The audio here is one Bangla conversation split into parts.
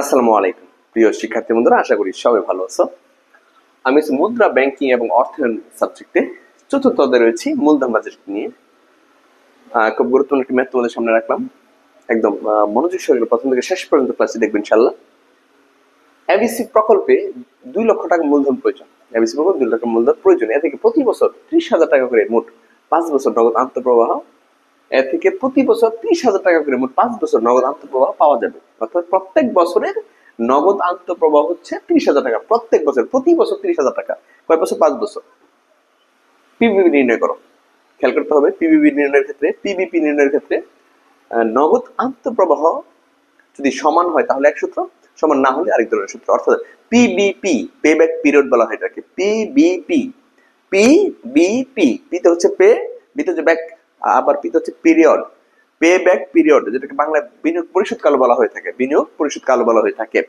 আসসালামু আলাইকুম। প্রিয় শিক্ষার্থী বন্ধুরা, আশা করি সবাই ভালো আছো। আমি মুদ্রা ব্যাংকিং এবং অর্থায়ন সাবজেক্টে চতুর্থ রয়েছি, মূলধন বাজেট নিয়ে। খুব গুরুত্বপূর্ণ একটি ম্যাথ তোমাদের সামনে রাখলাম। একদম মনোযোগ সহকারে প্রথম থেকে শেষ পর্যন্ত ক্লাসে দেখবেন ইনশাল্লাহ এবিসি প্রকল্পে দুই লক্ষ টাকা মূলধন প্রয়োজন। এবিসি প্রকল্পে দুই লক্ষ মূলধন প্রয়োজন। এ থেকে প্রতি বছর ত্রিশ হাজার টাকা করে মোট পাঁচ বছর নগদ আন্তঃপ্রবাহ থেকে প্রতি বছর ত্রিশ হাজার টাকা করে মোট পাঁচ বছর নগদ আন্তঃপ্রবাহ পাওয়া যাবে। অর্থাৎ প্রত্যেক বছরের নগদ আন্তঃপ্রবাহ হচ্ছে ত্রিশ হাজার টাকা। প্রত্যেক বছর, প্রতি বছর ত্রিশ হাজার টাকা। কয় বছর? পাঁচ বছর। পিবিবি নির্ণয় করো। খেয়াল করতে হবে পিবিবি নির্ণয়ের ক্ষেত্রে পিবিপি নির্ণয়ের ক্ষেত্রে নগদ আন্তঃপ্রবাহ যদি সমান হয় তাহলে এক সূত্র, সমান না হলে আরেক ধরনের সূত্র। অর্থাৎ পিবিপি পে ব্যাক পিরিয়ড বলা হয় এটাকে। পিবিপি পিবিপি পিতে হচ্ছে পে বিতে হচ্ছে ব্যাক আবার পিতে হচ্ছে পিরিয়ড পে ব্যাক পিরিয়ড, যেটাকে বাংলায় বিনিয়োগ পরিশোধ কালো বলা হয়ে থাকে, বিনিয়োগ পরিশোধ কালো বলা হয়ে থাকে।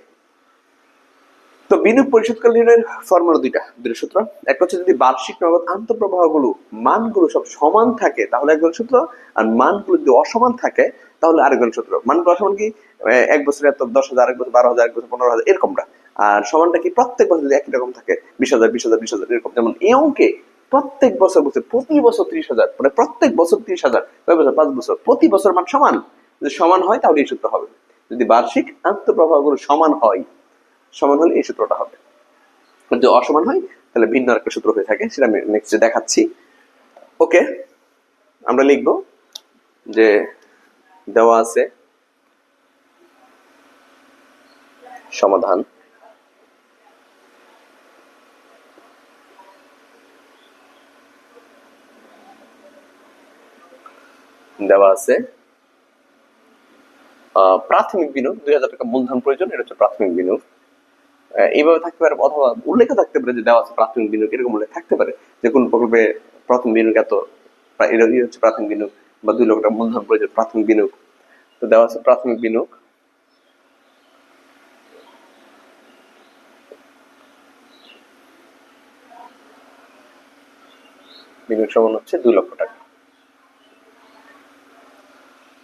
তো বিনিয়োগ পরিশোধকাল নির্ণয়ের ফর্মুলা দুইটা দুটো সূত্র। এক হচ্ছে যদি বার্ষিক নগদ আন্তঃপ্রবাহগুলো, মানগুলো সব সমান থাকে, তাহলে একজন সূত্র, আর মানগুলো যদি অসমান থাকে, তাহলে আরেকজন সূত্র। মানগুলো অসমান কি? এক বছরে এত দশ হাজার, এক বছর বারো হাজার, এক বছর পনেরো হাজার, এরকমটা। আর সমানটা কি? প্রত্যেক বছর যদি একই রকম থাকে, বিশ হাজার বিশ হাজার বিশ হাজার, এরকম। যেমন এই অঙ্কে প্রত্যেক বছর বছর প্রতি বছর ত্রিশ হাজার। মানে প্রত্যেক বছর ত্রিশ হাজার। কয় বছর? পাঁচ বছর। প্রতি বছর মান সমান। যদি সমান হয়, তাহলে এই সূত্র হবে। যদি বার্ষিক আন্তঃপ্রবাহগুলো সমান হয়, সমান হলে এই সূত্রটা হবে। যদি অসমান হয়, তাহলে ভিন্ন একটা সূত্র হয়ে থাকে, সেটা আমি নেক্সটে দেখাচ্ছি। ওকে? আমরা লিখব যে দেওয়া আছে সমাধান। দেওয়া আছে। প্রাথমিক বিনিয়োগ, দুই হাজার টাকা মূলধন প্রয়োজন, এটা হচ্ছে প্রাথমিক বিনিয়োগ। এইভাবে থাকতে পারে অথবা উল্লেখ থাকতে পারে যে দেওয়া আছে প্রাথমিক বিনিয়োগ, এরকম উল্লেখ থাকতে পারে যে কোন প্রকল্পে প্রথম বিনিয়োগ এত এই হচ্ছে প্রাথমিক বিনিয়োগ বা দুই লক্ষ টাকা মূলধন প্রয়োজন, প্রাথমিক বিনিয়োগ। তো দেওয়া আছে প্রাথমিক বিনিয়োগ। বিনিয়োগ সমান হচ্ছে দুই লক্ষ টাকা।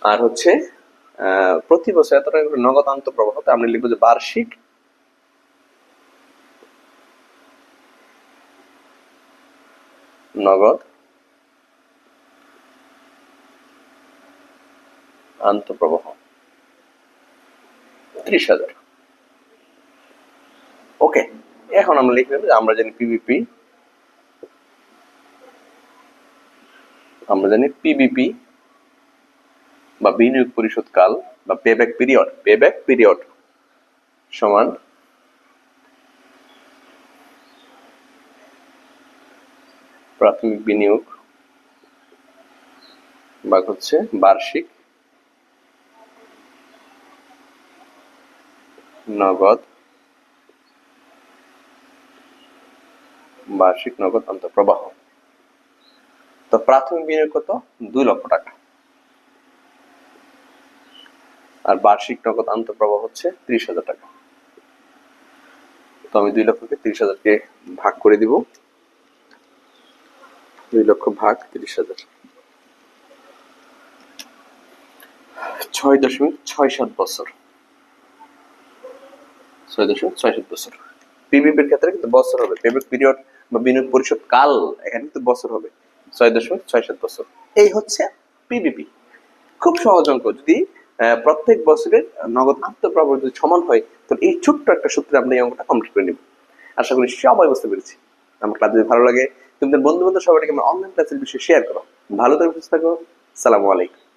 আর হচ্ছে প্রতি বছর এত টাকা করে নগদ আন্তঃপ্রবাহ আমরা লিখব যে বার্ষিক নগদ আন্তঃপ্রবাহ ত্রিশ হাজার। ওকে এখন আমরা লিখলাম যে আমরা জানি পিবিপি আমরা জানি পিবিপি বা বিনিয়োগ পরিশোধ কাল বা পেব্যাক পিরিয়ড পেব্যাক পিরিয়ড সমান প্রাথমিক বিনিয়োগ বা হচ্ছে বার্ষিক নগদ বার্ষিক নগদ অন্তঃপ্রবাহ। তো প্রাথমিক বিনিয়োগ কত? দুই লক্ষ টাকা। আর বার্ষিক নগদ আন্তঃপ্রবাহ হচ্ছে ত্রিশ হাজার টাকা। তো আমি দুই লক্ষকে ত্রিশ হাজারকে ভাগ করে দিব। দুই লক্ষ ভাগ ত্রিশ হাজার। ছয় দশমিক ছয় সাত বছর। ছয় দশমিক ছয় সাত বছর। পিবিপির ক্ষেত্রে কিন্তু বছর হবে। পিরিয়ড বা বিনিয়োগ পরিশোধ কাল এখানে কিন্তু বছর হবে। ছয় দশমিক ছয় সাত বছর। এই হচ্ছে পিবিপি খুব সহজ অঙ্ক। যদি প্রত্যেক বছরের নগদ আত্মপ্রবাহ যদি সমান হয় তাহলে এই ছোট্ট একটা সূত্রে আমরা এই অঙ্কটা কমপ্লিট করে নিব। আশা করি সবাই বুঝতে পেরেছি। আমার ক্লাস যদি ভালো লাগে তোমাদের বন্ধু বান্ধব সবাইকে আমার অনলাইন ক্লাসের বিষয়ে শেয়ার করো। ভালো থাকো, সুস্থ থাকো। সালামু আলাইকুম।